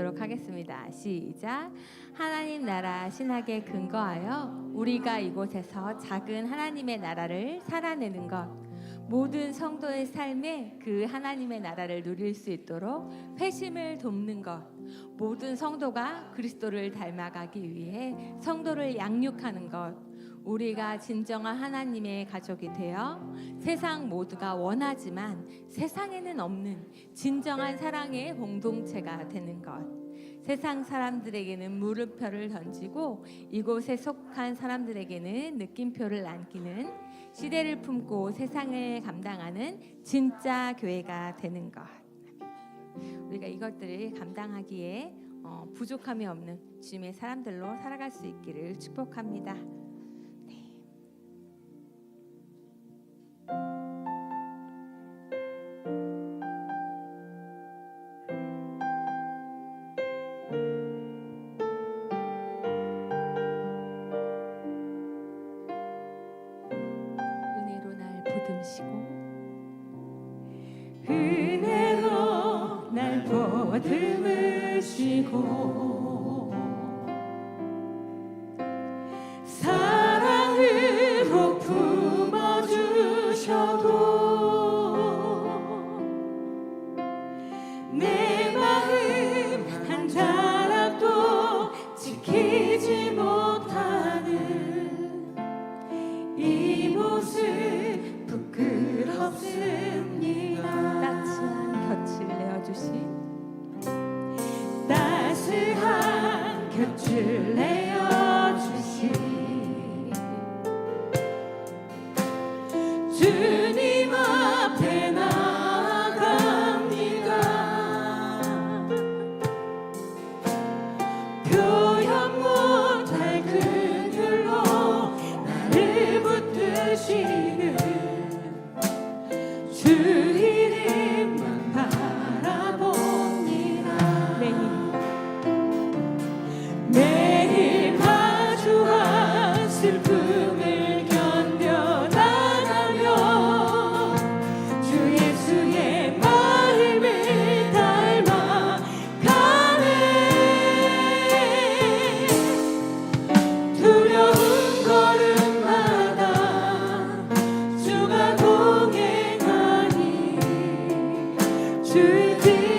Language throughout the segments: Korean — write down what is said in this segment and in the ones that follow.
읽도록 하겠습니다. 시작. 하나님 나라 신학에 근거하여 우리가 이곳에서 작은 하나님의 나라를 살아내는 것. 모든 성도의 삶에 그 하나님의 나라를 누릴 수 있도록 회심을 돕는 것. 모든 성도가 그리스도를 닮아가기 위해 성도를 양육하는 것. 우리가 진정한 하나님의 가족이 되어 세상 모두가 원하지만 세상에는 없는 진정한 사랑의 공동체가 되는 것. 세상 사람들에게는 물음표를 던지고 이곳에 속한 사람들에게는 느낌표를 남기는 시대를 품고 세상을 감당하는 진짜 교회가 되는 것. 우리가 이것들을 감당하기에 어, 부족함이 없는 주님의 사람들로 살아갈 수 있기를 축복합니다. 보듬시고. 은혜로 날 보듬으시고. 사랑으로 품어주셔도 내 마음 한 자락도 지키지 못하는 이 모습 곁을 내 주 주의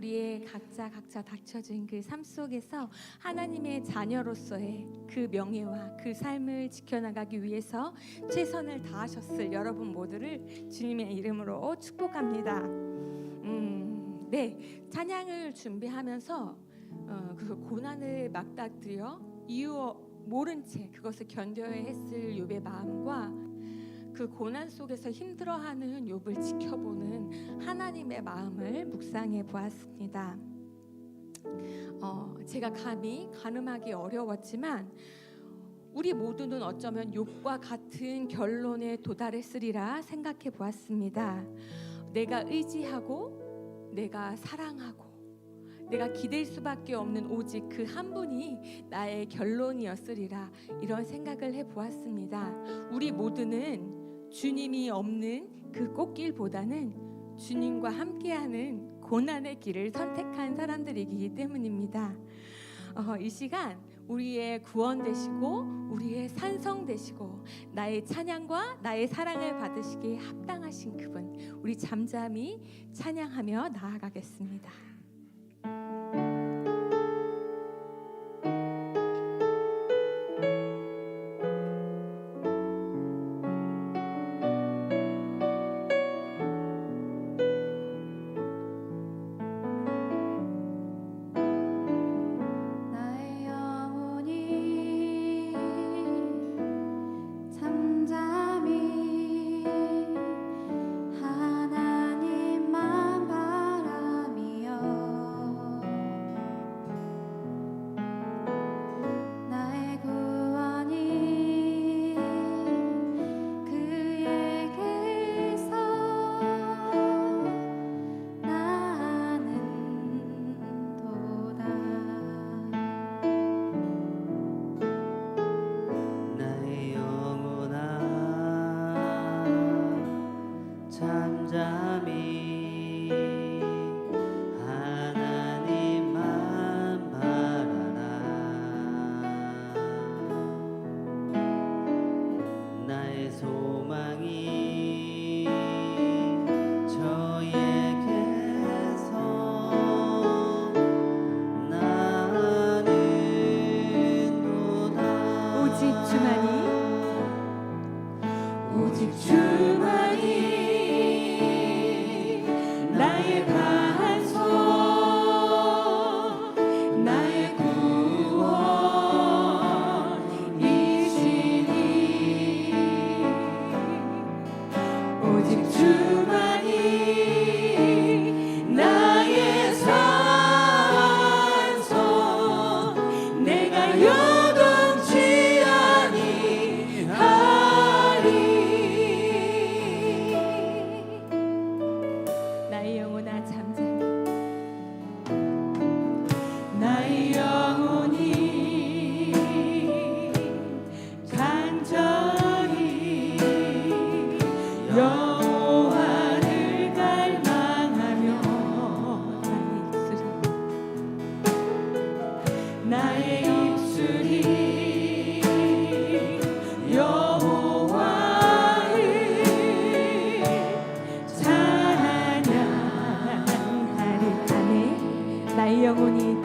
우리의 각자 각자 닥쳐진 그 삶 속에서 하나님의 자녀로서의 그 명예와 그 삶을 지켜나가기 위해서 최선을 다하셨을 여러분 모두를 주님의 이름으로 축복합니다. 음, 네. 찬양을 준비하면서 어, 그 고난을 막닥뜨려 이유 모른 채 그것을 견뎌야 했을 욥의 마음과 그 고난 속에서 힘들어하는 욥을 지켜보는 하나님의 마음을 묵상해 보았습니다. 어, 제가 감히 가늠하기 어려웠지만 우리 모두는 어쩌면 욥과 같은 결론에 도달했으리라 생각해 보았습니다. 내가 의지하고 내가 사랑하고 내가 기댈 수밖에 없는 오직 그 한 분이 나의 결론이었으리라 이런 생각을 해 보았습니다. 우리 모두는 주님이 없는 그 꽃길보다는 주님과 함께하는 고난의 길을 선택한 사람들이기 때문입니다. 어, 이 시간 우리의 구원 되시고 우리의 산성 되시고 나의 찬양과 나의 사랑을 받으시기에 합당하신 그분 우리 잠잠히 찬양하며 나아가겠습니다. 오직 주만 우리 영혼이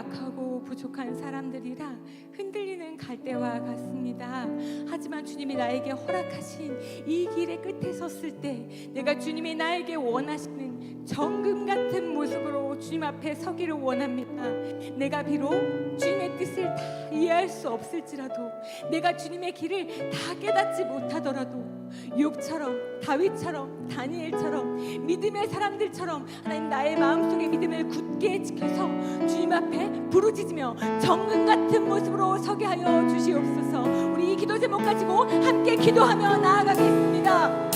약하고 부족한 사람들이라 흔들리는 갈대와 같습니다. 하지만 주님이 나에게 허락하신 이 길의 끝에 섰을 때 내가 주님이 나에게 원하시는 정금 같은 모습으로 주님 앞에 서기를 원합니다. 내가 비록 주님의 뜻을 다 이해할 수 없을지라도 내가 주님의 길을 다 깨닫지 못하더라도 욥처럼 다윗처럼 다니엘처럼 믿음의 사람들처럼 하나님 나의 마음속에 믿음을 굳게 지켜서 주님 앞에 부르짖으며 정금 같은 모습으로 서게 하여 주시옵소서. 우리 이 기도 제목 가지고 함께 기도하며 나아가겠습니다